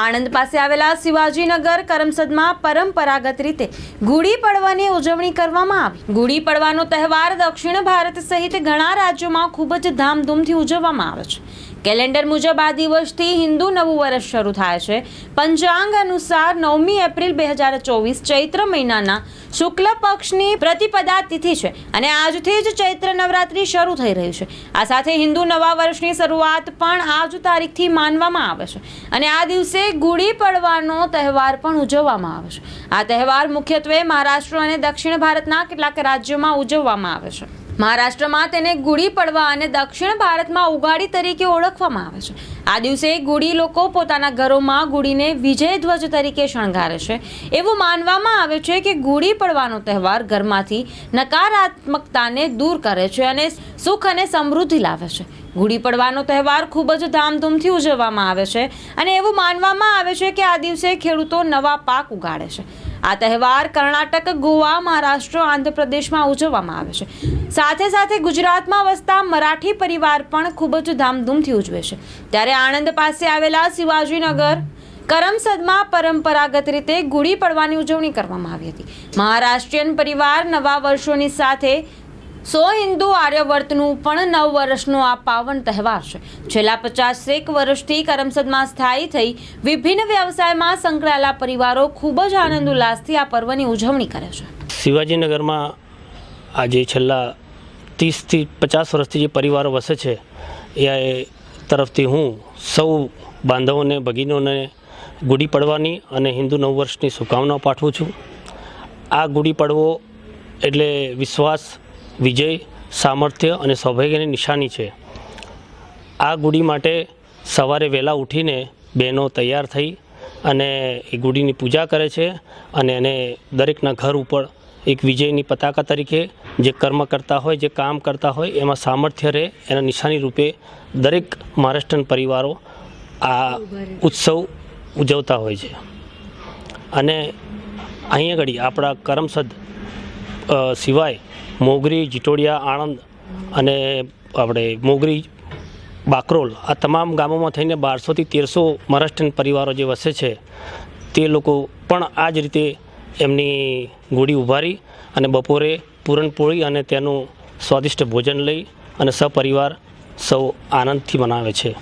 આણંદ પાસે આવેલા શિવાજીનગર કરમસદમાં પરંપરાગત રીતે ગુડી પડવાની ઉજવણી કરવામાં આવી. ગુડી પડવાનો તહેવાર દક્ષિણ ભારત સહિત ઘણા રાજ્યોમાં ખૂબ જ ધામધૂમથી ઉજવવામાં આવે છે. કેલેન્ડર મુજબ આ દિવસથી હિન્દુ નવું વર્ષ શરૂ થાય છે. પંચાંગ અનુસાર નવમી એપ્રિલ બે હજાર ચોવીસ ચૈત્ર મહિનાના શુક્લ પક્ષની પ્રતિપદા તિથિ છે અને આજથી જ ચૈત્ર નવરાત્રિ શરૂ થઈ રહી છે. આ સાથે હિન્દુ નવા વર્ષની શરૂઆત પણ આજ તારીખથી માનવામાં આવે છે. અને આ દિવસે ગુડી પડવાનો તહેવાર પણ ઉજવવામાં આવે છે. આ તહેવાર મુખ્યત્વે મહારાષ્ટ્ર અને દક્ષિણ ભારતના કેટલાક રાજ્યોમાં ઉજવવામાં આવે છે. મહારાષ્ટ્રમાં તેને ગુડી પડવા અને દક્ષિણ ભારતમાં ઉગાડી તરીકે ઓળખવામાં આવે છે. આ દિવસે ગુડી લોકો પોતાના ઘરોમાં ગુડીને વિજય ધ્વજ તરીકે શણગારે છે. એવું માનવામાં આવે છે કે ગુડી પડવાનો તહેવાર ઘરમાંથી નકારાત્મકતાને દૂર કરે છે અને સુખ અને સમૃદ્ધિ લાવે છે. ગુડી પડવાનો તહેવાર ખૂબ જ ધામધૂમથી ઉજવવામાં આવે છે અને એવું માનવામાં આવે છે કે આ દિવસે ખેડૂતો નવા પાક ઉગાડે છે. આ તહેવાર કર્ણાટક, ગોવા, મહારાષ્ટ્ર, આંધ્રપ્રદેશમાં ઉજવવામાં આવે છે. સાથે સાથે ગુજરાતમાં વસતા મરાઠી પરિવાર પણ ખૂબ જ ધામધૂમથી ઉજવે છે. ત્યારે આણંદ પાસે આવેલા શિવાજીનગર કરમસદમાં પરંપરાગત રીતે ગુડી પડવાની ઉજવણી કરવામાં આવી હતી. મહારાષ્ટ્રીયન પરિવાર નવા વર્ષોની સાથે સો હિન્દુ આર્યવર્તનું પણ નવ વર્ષનો આ પાવન તહેવાર છે. છેલ્લા પચાસેક વર્ષથી કરમસદમાં સ્થાયી થઈ વિભિન્ન વ્યવસાયમાં સંકળાયેલા પરિવારો ખૂબ જ આનંદ ઉલ્લાસથી આ પર્વની ઉજવણી કરે છે. શિવાજીનગરમાં આજે છેલ્લા ત્રીસથી પચાસ વર્ષથી જે પરિવારો વસે છે, એ તરફથી હું સૌ બાંધવોને, ભગીનોને ગુડી પડવાની અને હિન્દુ નવ વર્ષની શુભકામનાઓ પાઠવું છું. આ ગુડી પડવો એટલે વિશ્વાસ, વિજય, સામર્થ્ય અને સૌભાગ્યની નિશાની છે. આ ગુડી માટે સવારે વહેલા ઉઠીને બહેનો તૈયાર થઈ અને એ ગુડીની પૂજા કરે છે અને એને દરેકના ઘર ઉપર એક વિજયની પતાકા તરીકે જે કર્મ કરતા હોય, જે કામ કરતા હોય, એમાં સામર્થ્ય રહે, એના નિશાની રૂપે દરેક મહારાષ્ટ્રન પરિવારો આ ઉત્સવ ઉજવતા હોય છે. અને અહીંયા આગળ આપણા કરમસદ સિવાય મોગરી, જીટોડિયા, આણંદ અને આપણે મોગરી, બાકરોલ આ તમામ ગામોમાં થઈને બારસોથી તેરસો મહારાષ્ટ્રીયન પરિવારો જે વસે છે, તે લોકો પણ આ જ રીતે એમની ગુડી ઉભારી અને બપોરે પૂરણપોળી અને તેનું સ્વાદિષ્ટ ભોજન લઈ અને સપરિવાર સૌ આનંદથી મનાવે છે.